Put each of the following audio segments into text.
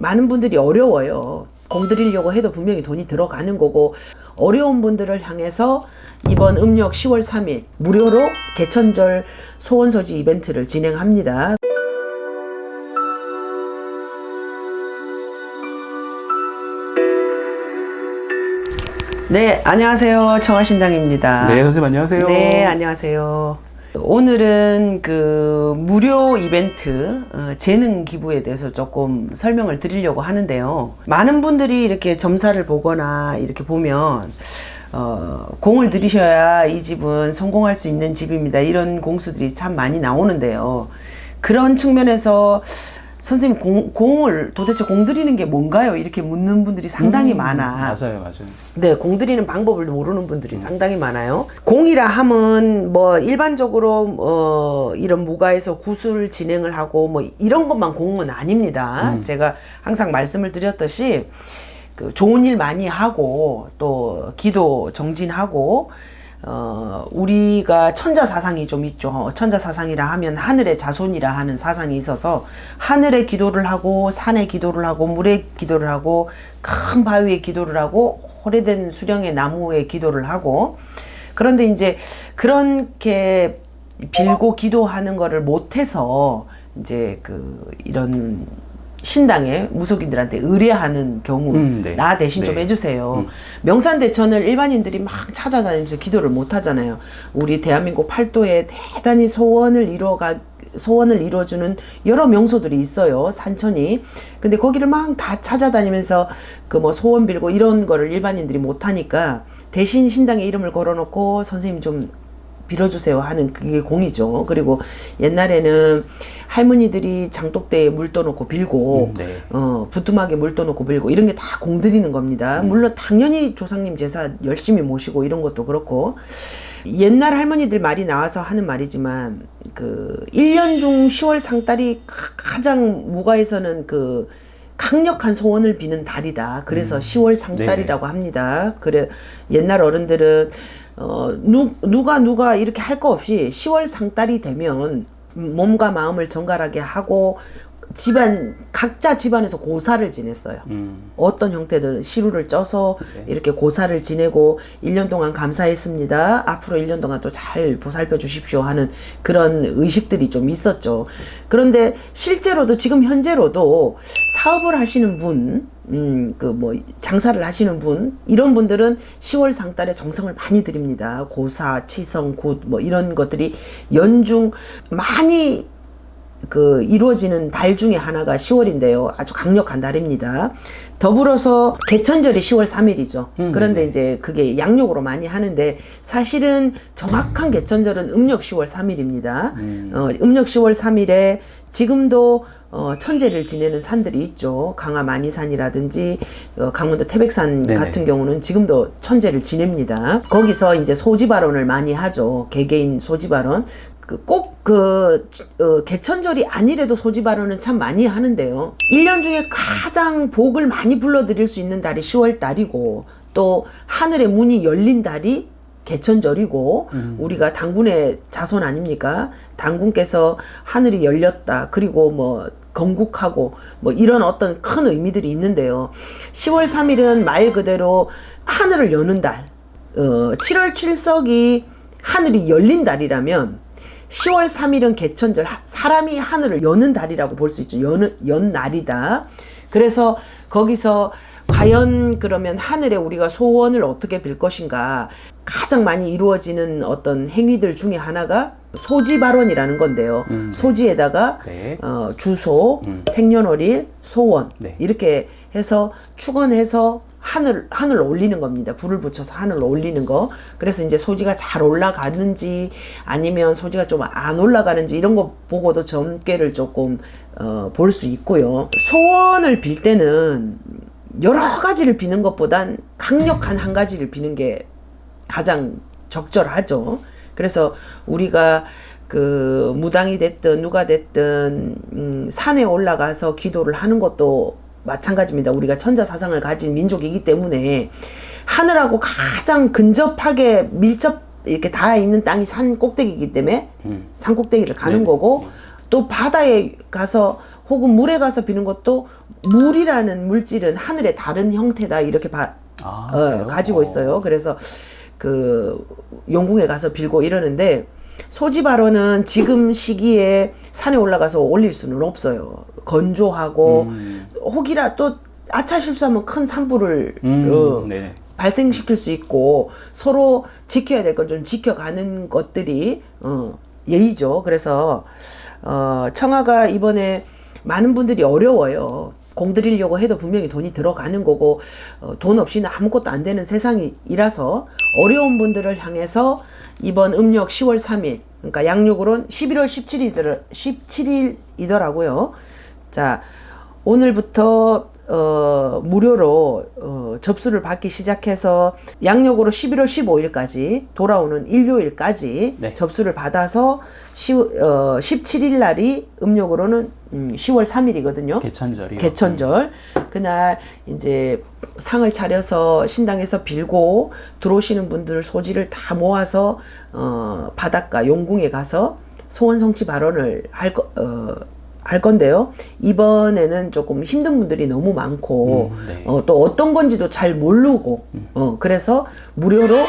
많은 분들이 어려워요. 공들이려고 해도 분명히 돈이 들어가는 거고 어려운 분들을 향해서 이번 음력 10월 3일 무료로 개천절 소원서지 이벤트를 진행합니다. 네, 안녕하세요. 청하신당입니다. 네, 선생님 안녕하세요. 네, 안녕하세요. 오늘은 그 무료 이벤트 어, 재능 기부에 대해서 조금 설명을 드리려고 하는데요. 많은 분들이 이렇게 점사를 보거나 이렇게 보면 어, 공을 들이셔야 이 집은 성공할 수 있는 집입니다. 이런 공수들이 참 많이 나오는데요. 그런 측면에서 선생님 공, 공을 도대체 공들이는 게 뭔가요? 이렇게 묻는 분들이 상당히 음, 많아. 맞아요, 맞아요. 네, 공들이는 방법을 모르는 분들이 상당히 많아요. 공이라 함은 뭐 일반적으로 어 이런 무가에서 구슬 진행을 하고 뭐 이런 것만 공은 아닙니다. 제가 항상 말씀을 드렸듯이 그 좋은 일 많이 하고 또 기도 정진하고 어 우리가 천자 사상이 좀 있죠. 천자 사상이라 하면 하늘의 자손이라 하는 사상이 있어서 하늘의 기도를 하고 산의 기도를 하고 물의 기도를 하고 큰 바위의 기도를 하고 오래된 수령의 나무의 기도를 하고 그런데 이제 그렇게 빌고 기도하는 거를 못해서 이제 그 이런 신당의 무속인들한테 의뢰하는 경우 음, 네. 나 대신 좀 네. 해주세요. 명산대천을 일반인들이 막 찾아다니면서 기도를 못 하잖아요. 우리 대한민국 팔도에 대단히 소원을 이루어가 소원을 이루어주는 여러 명소들이 있어요. 산천이. 근데 거기를 막 다 찾아다니면서 그 뭐 소원 빌고 이런 거를 일반인들이 못 하니까 대신 신당에 이름을 걸어놓고 선생님 좀 빌어주세요 하는 그게 공이죠. 그리고 옛날에는 할머니들이 장독대에 물 떠놓고 빌고 음, 네. 어, 부뚜막에 물 떠놓고 빌고 이런 게 다 공들이는 겁니다. 물론 당연히 조상님 제사 열심히 모시고 이런 것도 그렇고 옛날 할머니들 말이 나와서 하는 말이지만 그 1년 중 10월 상달이 가- 가장 무가에서는 그 강력한 소원을 비는 달이다. 그래서 10월 상달이라고 합니다. 그래 옛날 어른들은 어 누, 누가 누가 이렇게 할 거 없이 10월 상달이 되면 몸과 마음을 정갈하게 하고 집안 각자 집안에서 고사를 지냈어요. 음, 어떤 형태든 시루를 쪄서 이렇게 고사를 지내고 1년 동안 감사했습니다. 앞으로 1년 동안 또 잘 보살펴 주십시오 하는 그런 의식들이 좀 있었죠. 그런데 실제로도 지금 현재로도 사업을 하시는 분, 음, 그 뭐 장사를 하시는 분, 이런 분들은 10월 상달에 정성을 많이 드립니다. 고사, 치성, 굿, 뭐 이런 것들이 연중 많이 그 이루어지는 달 중에 하나가 10월인데요. 아주 강력한 달입니다. 더불어서 개천절이 10월 3일이죠. 그런데 이제 그게 양력으로 많이 하는데 사실은 정확한 개천절은 음력 10월 3일입니다. 어, 음력 10월 3일에 지금도 어, 천재를 지내는 산들이 있죠. 강화 만이산이라든지 어, 강원도 태백산 네네. 같은 경우는 지금도 천재를 지냅니다. 거기서 이제 소지발언을 많이 하죠. 개개인 소지발언. 꼭그 어, 개천절이 아니래도 소지 발언은 참 많이 하는데요. 1년 중에 가장 복을 많이 불러드릴 수 있는 달이 10월 달이고 또 하늘의 문이 열린 달이 개천절이고 우리가 당군의 자손 아닙니까? 당군께서 하늘이 열렸다. 그리고 뭐 건국하고 뭐 이런 어떤 큰 의미들이 있는데요. 10월 3일은 말 그대로 하늘을 여는 달. 어, 7월 7석이 하늘이 열린 달이라면 10월 3일은 개천절 하- 사람이 하늘을 여는 달이라고 볼 수 있죠. 여는 연 날이다. 그래서 거기서 과연 그러면 하늘에 우리가 소원을 어떻게 빌 것인가 가장 많이 이루어지는 어떤 행위들 중에 하나가 소지 발언이라는 건데요. 소지에다가 네. 어, 주소, 생년월일, 소원 네. 이렇게 해서 축원해서 하늘 하늘 올리는 겁니다. 불을 붙여서 하늘 올리는 거. 그래서 이제 소지가 잘 올라가는지 아니면 소지가 좀 안 올라가는지 이런 거 보고도 점괘를 조금 어, 볼 수 있고요. 소원을 빌 때는 여러 가지를 비는 것보단 강력한 한 가지를 비는 게 가장 적절하죠. 그래서 우리가 그 무당이 됐든 누가 됐든 음, 산에 올라가서 기도를 하는 것도 마찬가지입니다. 우리가 천자 사상을 가진 민족이기 때문에 하늘하고 가장 근접하게 밀접 이렇게 닿아 있는 땅이 산 꼭대기이기 때문에 산 꼭대기를 가는 네네. 거고 또 바다에 가서 혹은 물에 가서 비는 것도 물이라는 물질은 하늘의 다른 형태다 이렇게 봐, 아, 어? 가지고 어. 있어요. 그래서 그 용궁에 가서 빌고 이러는데 소지 발언은 지금 시기에 산에 올라가서 올릴 수는 없어요. 건조하고 음. 혹이라 또 아차 실수하면 큰 산불을 음, 어, 네. 발생시킬 수 있고 서로 지켜야 될 건 좀 지켜가는 것들이 어, 예의죠. 그래서 어, 청아가 이번에 많은 분들이 어려워요. 공들이려고 해도 분명히 돈이 들어가는 거고 어, 돈 없이는 아무것도 안 되는 세상이라서 어려운 분들을 향해서 이번 음력 10월 3일 그러니까 양력으로는 11월 17일이더라, 17일이더라고요. 자 오늘부터 어, 무료로 어, 접수를 받기 시작해서 양력으로 11월 15일까지 돌아오는 일요일까지 네. 접수를 받아서 10, 어, 17일 날이 음력으로는 음, 10월 3일이거든요. 개천절이요. 개천절 그날 이제 상을 차려서 신당에서 빌고 들어오시는 분들 소지를 다 모아서 어 바닷가 용궁에 가서 소원 성취 발언을 할 거, 어, 할 건데요. 이번에는 조금 힘든 분들이 너무 많고 음, 네. 어, 또 어떤 건지도 잘 모르고 어, 그래서 무료로 어,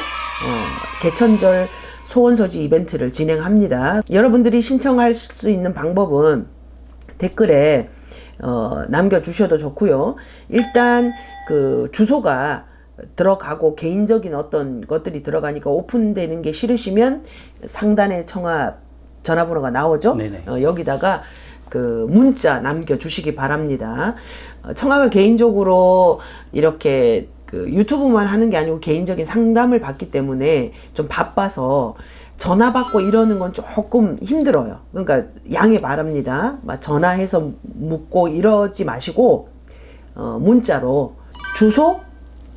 개천절 소원서지 이벤트를 진행합니다. 여러분들이 신청할 수 있는 방법은 댓글에 어, 남겨주셔도 좋고요. 일단 그 주소가 들어가고 개인적인 어떤 것들이 들어가니까 오픈되는 게 싫으시면 상단에 청아 전화번호가 나오죠. 네네. 어, 여기다가 그 문자 남겨주시기 바랍니다. 어, 청아가 개인적으로 이렇게 그 유튜브만 하는 게 아니고 개인적인 상담을 받기 때문에 좀 바빠서 전화 받고 이러는 건 조금 힘들어요. 그러니까 양해 바랍니다. 막 전화해서 묻고 이러지 마시고 어, 문자로 주소,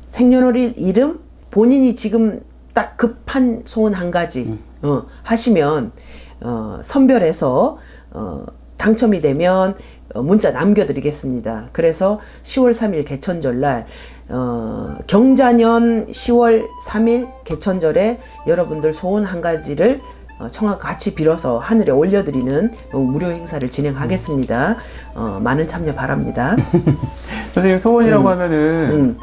생년월일, 이름, 본인이 지금 딱 급한 소원 한 가지 어, 하시면 어, 선별해서 어, 당첨이 되면 어, 문자 남겨드리겠습니다. 그래서 10월 3일 개천절 날 어, 경자년 10월 3일 개천절에 여러분들 소원 한 가지를 어, 청아 같이 빌어서 하늘에 올려드리는 어, 무료 행사를 진행하겠습니다. 어, 많은 참여 바랍니다. 선생님 소원이라고 하면은 음.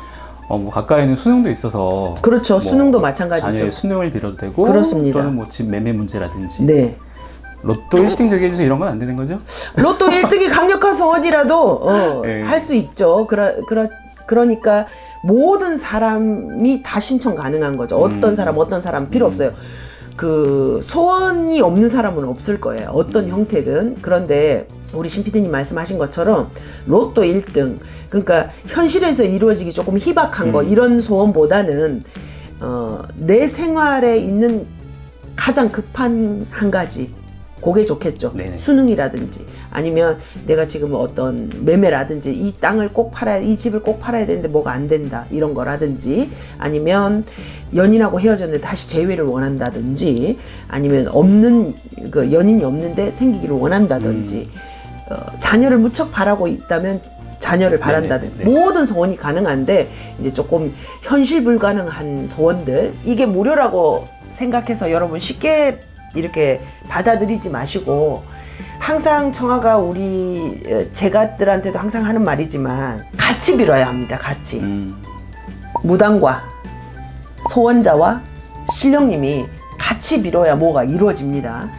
어, 뭐 가까이는 수능도 있어서 그렇죠. 뭐 수능도 마찬가지죠. 자녀의 수능을 빌어도 되고 그렇습니다. 또는 뭐 집 매매 문제라든지 네. 로또 1등 되게 해주세요 이런 건 안 되는 거죠? 로또 1등이 강력한 소원이라도 어, 예. 할 수 있죠. 그러, 그러, 그러니까 모든 사람이 다 신청 가능한 거죠. 어떤 음. 사람, 어떤 사람 필요 없어요. 그 소원이 없는 사람은 없을 거예요. 어떤 형태든. 그런데 우리 신피디님 말씀하신 것처럼 로또 1등 그러니까 현실에서 이루어지기 조금 희박한 거 음. 이런 소원보다는 어, 내 생활에 있는 가장 급한 한 가지 그게 좋겠죠. 네네. 수능이라든지 아니면 내가 지금 어떤 매매라든지 이 땅을 꼭 팔아야 이 집을 꼭 팔아야 되는데 뭐가 안 된다 이런 거라든지 아니면 연인하고 헤어졌는데 다시 재회를 원한다든지 아니면 없는 그 연인이 없는데 생기기를 원한다든지 어, 자녀를 무척 바라고 있다면 자녀를 바란다든지 네네네. 모든 소원이 가능한데 이제 조금 현실 불가능한 소원들 이게 무료라고 생각해서 여러분 쉽게 이렇게 받아들이지 마시고 항상 청아가 우리 어, 제가들한테도 항상 하는 말이지만 같이 빌어야 합니다. 같이 음, 무당과 소원자와 신령님이 같이 빌어야 뭐가 이루어집니다.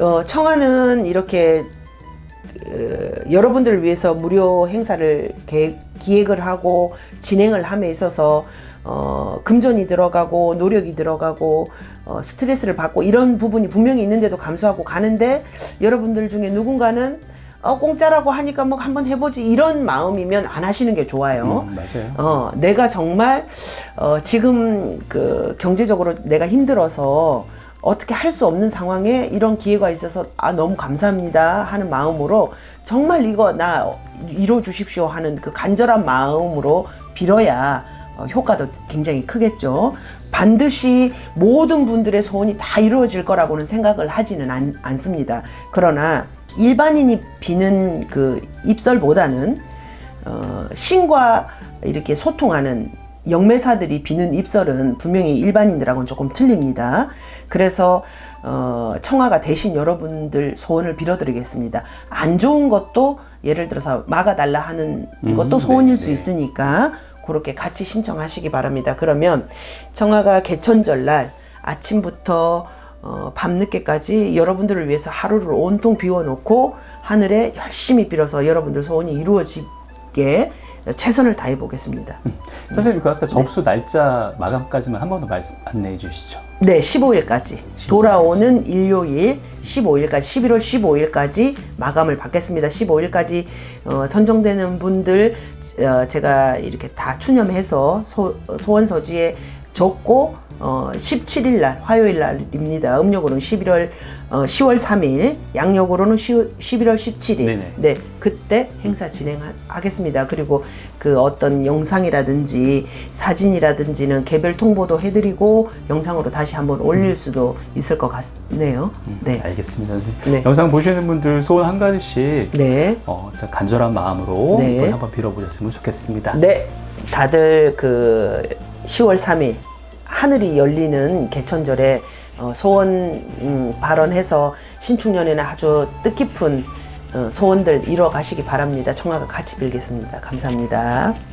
어, 청아는 이렇게 어, 여러분들을 위해서 무료 행사를 계- 기획을 하고 진행을 함에 있어서 어, 금전이 들어가고 노력이 들어가고 어, 스트레스를 받고 이런 부분이 분명히 있는데도 감수하고 가는데 여러분들 중에 누군가는 어, 공짜라고 하니까 뭐 한번 해보지 이런 마음이면 안 하시는 게 좋아요. 음, 맞아요. 어, 내가 정말 어, 지금 그 경제적으로 내가 힘들어서 어떻게 할 수 없는 상황에 이런 기회가 있어서 아 너무 감사합니다 하는 마음으로 정말 이거 나 이뤄 주십시오 하는 그 간절한 마음으로 빌어야 어, 효과도 굉장히 크겠죠. 반드시 모든 분들의 소원이 다 이루어질 거라고는 생각을 하지는 않, 않습니다. 그러나 일반인이 비는 그 입설보다는 어, 신과 이렇게 소통하는 영매사들이 비는 입설은 분명히 일반인들하고는 조금 틀립니다. 그래서 어, 청아가 대신 여러분들 소원을 빌어드리겠습니다. 안 좋은 것도 예를 들어서 막아달라 하는 음, 것도 소원일 네, 수 네. 있으니까 그렇게 같이 신청하시기 바랍니다. 그러면 청아가 개천절날 아침부터 어, 밤늦게까지 여러분들을 위해서 하루를 온통 비워놓고 하늘에 열심히 빌어서 여러분들 소원이 이루어지게 최선을 다해 보겠습니다. 선생님 그 아까 접수 날짜 마감까지만 한 번 더 말씀 안내해 주시죠. 네, 15일까지 돌아오는 일요일 15일까지 11월 15일까지 마감을 받겠습니다. 15일까지 어, 선정되는 분들 어, 제가 이렇게 다 추념해서 소, 소원 서지에 적고 어, 17일 날 화요일 날입니다. 음력으로는 11월 어, 10월 3일, 양력으로는 10, 11월 17일. 네네. 네, 그때 행사 진행하겠습니다. 그리고 그 어떤 영상이라든지 사진이라든지는 개별 통보도 해드리고 영상으로 다시 한번 올릴 수도 있을 것 같네요. 네, 알겠습니다, 선생님. 네. 영상 보시는 분들 소원 한 가지씩 네, 어, 진짜 간절한 마음으로 네. 한번 빌어보셨으면 좋겠습니다. 네. 다들 그 10월 3일 하늘이 열리는 개천절에 어, 소원 음, 발언해서 신축년에는 아주 뜻깊은 어, 소원들 이뤄 가시기 바랍니다. 청아가 같이 빌겠습니다. 감사합니다.